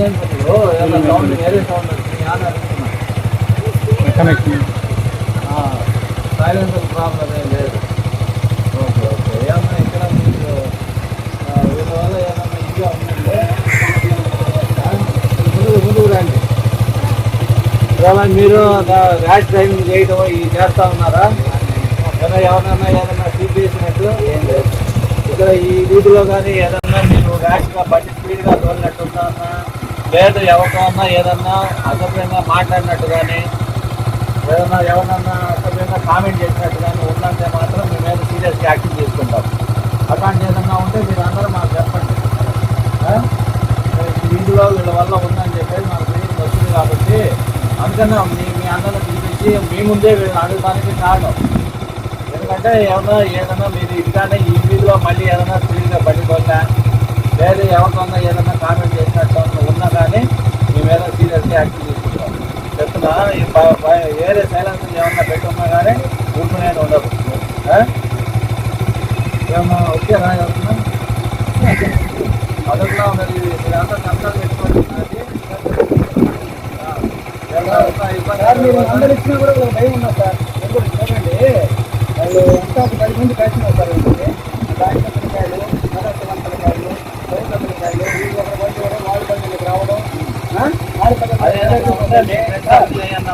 సైలెన్సర్లో ఏదైనా సౌండ్ వేరే సౌండ్ వచ్చింది అని అడుగుతున్నా సైలెన్సర్ ప్రాబ్లం ఏం లేదు. Okay okay. ఏమన్నా ఇక్కడ వీళ్ళ వల్ల ఏమన్నా ఇదిగా ఉందంటే ఆ, ముందుకు ముందుకు రండి. ఇవాళ మీరు ర్యాష్ డ్రైవింగ్ చేయడం ఇవి చేస్తా ఉన్నారా? ఏమైనా ఎవరైనా ఏదైనా సీట్ చేసినట్టు? ఏం లేదు. ఇక్కడ ఈ వీధిలో కానీ ఏదన్నా మీరు ర్యాష్గా బండి స్పీడ్గా తోలినట్టుందా లేదు ఎవరికన్నా ఏదన్నా అసభ్యంగా మాట్లాడినట్టు కానీ ఏదన్నా ఎవరన్నా అసభ్యంగా కామెంట్ చేసినట్టు కానీ ఉందంటే మాత్రం మీ మీద సీరియస్గా యాక్షన్ తీసుకుంటాం. అట్లాంటి ఏదన్నా ఉంటే మీరు అందరూ మాకు చెప్పండి. ఆ? వీధిలో వీళ్ళ వల్ల ఉందని చెప్పేసి మాకు తెలియదు వస్తుంది కాబట్టి అందుకనే మీ మీ అందరిని పిలిపించి మీ ముందే వీళ్ళని అడగడానికి కారణం. ఎందుకంటే ఏమన్నా ఏదైనా మీరు ఇదిగానే ఈ వీధిలో మళ్ళీ ఏదైనా స్పీడ్గా పడిపోయినా లేదు ఎవరికన్నా ఏదైనా కామెంట్ చేసినట్టు ఉన్నా కానీ మీ మీద సీరియస్గా యాక్షన్ తీసుకుంటాం చెప్తున్నా ఈ ప- ప- వేరే సైలెన్స్ ఏమన్నా పెట్టున్నా కానీ ఊరుకునే ఉండదు? ఏమన్నా వచ్చారా ఏమన్నా అదొకలా మరి మీరంతా మీరు అందరు ఇచ్చినా కూడా భయం ఉన్నా సార్. ఎందుకు? చూడండి వాళ్ళు ఇంకా ఒక పది మంది సార్ వీళ్ళు ఒక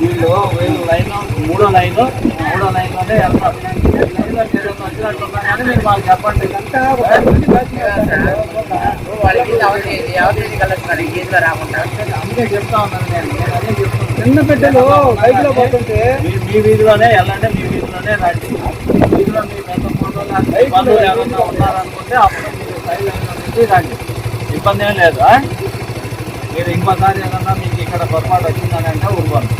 వీళ్ళు వీళ్ళు లైన్ మూడో లైన్ మూడో లైన్ కానీ మీరు మాకు చెప్పండి అందుకే చెప్తా ఉన్నాను నేను. అదే చెప్తున్నాను. చిన్న బిడ్డలు బైక్లో పోతుంటే మీ వీధిలోనే వెళ్ళండి మీ వీధిలోనే రండి మీ వీధిలో మీ పెద్ద ఫోటోలు అన్ని బంధువులు ఎవరన్నా ఉన్నారనుకుంటే అప్పుడు మీరు సైడ్ రండి. ఇబ్బంది ఏం లేదు మీరు ఇంకోసారి ఏదన్నా మీకు ఇక్కడ పొరపాటు వచ్చిందని అంటే ఊరుకోండి.